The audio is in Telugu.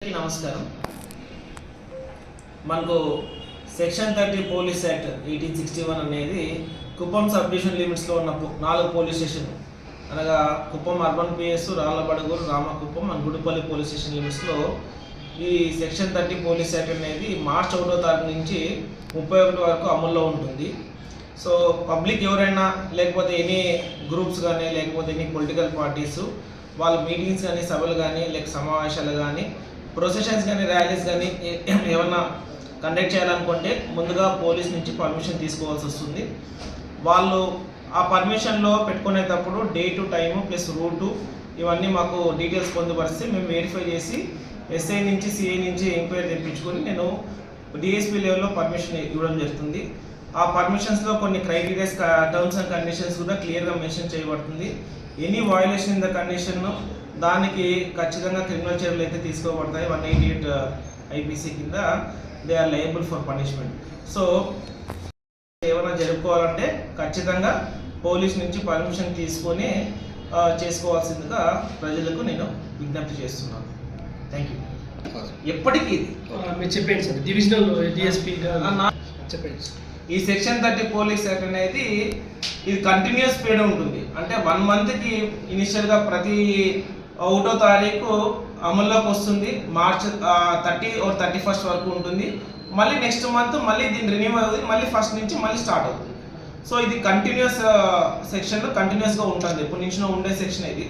అందరికీ నమస్కారం. మనకు section thirty police act eighteen sixty one అనేది కుప్పం సబ్ డివిజన్ లిమిట్స్లో ఉన్న నాలుగు పోలీస్ స్టేషన్ అనగా Kuppam urban PS Rallabaduguru Ramakuppam and Gudipalli police station లిమిట్స్లో ఈ సెక్షన్ థర్టీ పోలీస్ యాక్ట్ అనేది మార్చ్ ఒకటో తారీఖు నుంచి ముప్పై ఒకటి వరకు అమల్లో ఉంటుంది. సో పబ్లిక్ ఎవరైనా లేకపోతే ఎనీ గ్రూప్స్ కానీ లేకపోతే ఎనీ పొలిటికల్ పార్టీస్ వాళ్ళ మీటింగ్స్ కానీ సభలు కానీ లేక సమావేశాలు కానీ ప్రొసెషన్స్ కానీ ర్యాలీస్ కానీ ఏమన్నా కండక్ట్ చేయాలనుకుంటే ముందుగా పోలీస్ నుంచి పర్మిషన్ తీసుకోవాల్సి వస్తుంది. వాళ్ళు ఆ పర్మిషన్లో పెట్టుకునేటప్పుడు డేటు టైము ప్లస్ రూటు ఇవన్నీ మాకు డీటెయిల్స్ పొందుపరిస్తే మేము వెరిఫై చేసి ఎస్ఐ నుంచి సిఐ నుంచి ఎంక్వైరీ తెప్పించుకొని నేను డిఎస్పీ లెవెల్లో పర్మిషన్ ఇవ్వడం జరుగుతుంది. ఆ పర్మిషన్స్లో కొన్ని క్రైటీరియాస్ టర్మ్స్ అండ్ కండిషన్స్ కూడా క్లియర్గా మెన్షన్ చేయబడుతుంది. Any violation in the condition దానికి ఖచ్చితంగా క్రిమినల్ చర్యలు అయితే తీసుకోబడతాయి. వన్ ఎయిటీ ఎయిట్ ఐపీసీ కింద they are liable for punishment so ఏమైనా జరుపుకోవాలంటే ఖచ్చితంగా పోలీస్ నుంచి పర్మిషన్ తీసుకొని ఆ, చేసుకోవాల్సిందిగా ప్రజలకు నేను విజ్ఞప్తి చేస్తున్నాను. థ్యాంక్ యూ ఎప్పటికీ ఆ, మీరు చెప్పండి సార్. డివిజనల్ డిఎస్పీ చెప్పండి ఈ సెక్షన్ థర్టీ పోలీస్ యాక్ట్ అనేది ఇది కంటిన్యూస్ పీరియడ్ ఉంటుంది. అంటే వన్ మంత్కి ఇనిషియల్గా ప్రతి ఒకటో తారీఖు అమల్లోకి వస్తుంది. March thirty or thirty first వరకు ఉంటుంది. మళ్ళీ నెక్స్ట్ మంత్ మళ్ళీ దీన్ని రిన్యూ అవుతుంది. మళ్ళీ ఫస్ట్ నుంచి మళ్ళీ స్టార్ట్ అవుతుంది. సో ఇది కంటిన్యూస్ సెక్షన్లో కంటిన్యూస్గా ఉంటుంది ఎప్పటి నుంచి ఉండే సెక్షన్ ఇది.